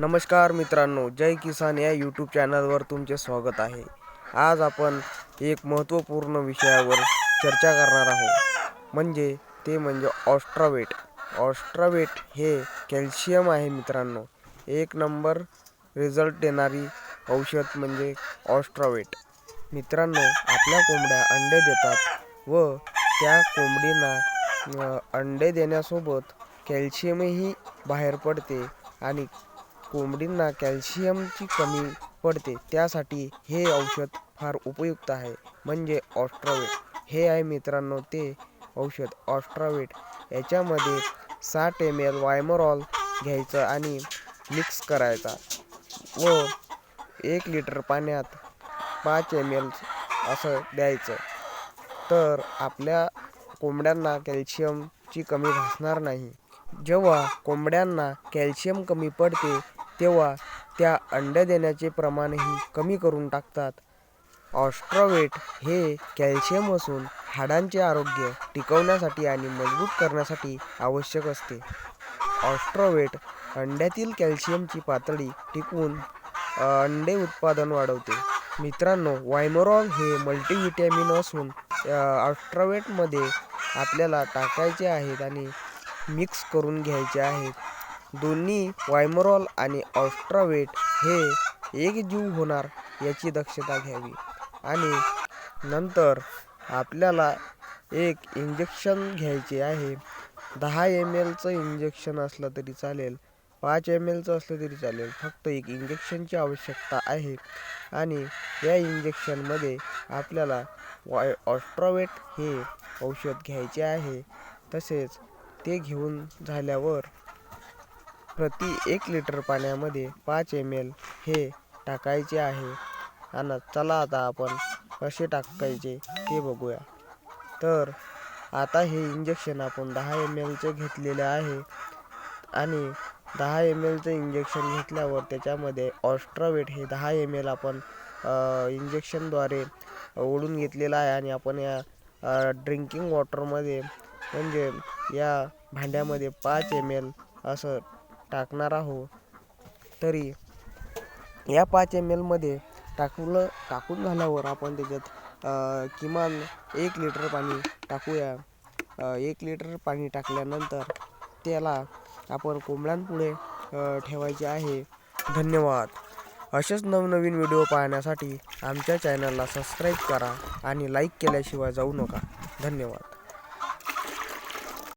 नमस्कार मित्रांनो जय किसान या यूट्यूब चॅनलवर तुमचे स्वागत आहे. आज आपण एक महत्त्वपूर्ण विषयावर चर्चा करणार आहोत. म्हणजे ते म्हणजे ऑस्ट्रावेट. ऑस्ट्रावेट हे कॅल्शियम आहे मित्रांनो. एक नंबर रिझल्ट देणारी औषध म्हणजे ऑस्ट्रावेट. मित्रांनो आपल्या कोंबड्या अंडे देतात व त्या कोंबडींना अंडे देण्यासोबत कॅल्शियमही बाहेर पडते आणि कोंबडींना कॅल्शियमची कमी पडते त्यासाठी हे औषध फार उपयुक्त आहे. म्हणजे ऑस्ट्रावेट. हे आहे मित्रांनो ते औषध ऑस्ट्रावेट. याच्यामध्ये साठ एम एल वायमरॉल घ्यायचं आणि मिक्स करायचा व एक लिटर पाण्यात पाच एम एल असं द्यायचं. तर आपल्या कोंबड्यांना कॅल्शियमची कमी भासणार नाही. जेव्हा कोंबड्यांना कॅल्शियम कमी पडते तेव्हा त्या अंडे देण्याचे प्रमाणही कमी करून टाकतात. ऑस्ट्रावेट हे कॅल्शियम असून हाडांचे आरोग्य टिकवण्यासाठी आणि मजबूत करण्यासाठी आवश्यक असते. ऑस्ट्रोवेट अंड्यातील कॅल्शियमची पातळी टिकवून अंडे उत्पादन वाढवते. मित्रांनो वायमोरॉल हे मल्टीव्हिटॅमिन असून अ, ऑस्ट्रावेटमध्ये आपल्याला टाकायचे आहेत आणि मिक्स करून घ्यायचे आहेत. दोन्ही वायमरॉल आणि ऑस्ट्रावेट हे एक जीव होणार याची दक्षता घ्यावी. आणि नंतर आपल्याला एक इंजेक्शन घ्यायचे आहे. दहा एम एलचं इंजेक्शन असलं तरी चालेल. पाच एम एलचं असलं तरी चालेल. फक्त एक इंजेक्शनची आवश्यकता आहे. आणि या इंजेक्शनमध्ये आपल्याला वाय ऑस्ट्रावेट हे औषध घ्यायचे आहे. तसेच ते घेऊन झाल्यावर प्रति एक लिटर पाण्यामध्ये पाच एम एल हे टाकायचे आहे. आणि चला आता आपण कसे टाकायचे ते बघूया. तर आता हे इंजेक्शन आपण दहा एम एलचे घेतलेले आहे. आणि दहा एम एलचं इंजेक्शन घेतल्यावर त्याच्यामध्ये ऑस्ट्रावेट हे दहा एम एल आपण इंजेक्शनद्वारे ओढून घेतलेलं आहे. आणि आपण या ड्रिंकिंग वॉटरमध्ये म्हणजे या भांड्यामध्ये पाच एम एल असं टाकणार आहोत. तरी या पाच एम एलमध्ये टाकलं टाकून झाल्यावर आपण त्याच्यात किमान एक लिटर पाणी टाकूया. एक लिटर पाणी टाकल्यानंतर त्याला आपण कोंबड्यांपुढे ठेवायचे आहे. धन्यवाद. असेच नवनवीन व्हिडिओ पाहण्यासाठी आमच्या चॅनलला सबस्क्राईब करा आणि लाईक केल्याशिवाय जाऊ नका. धन्यवाद.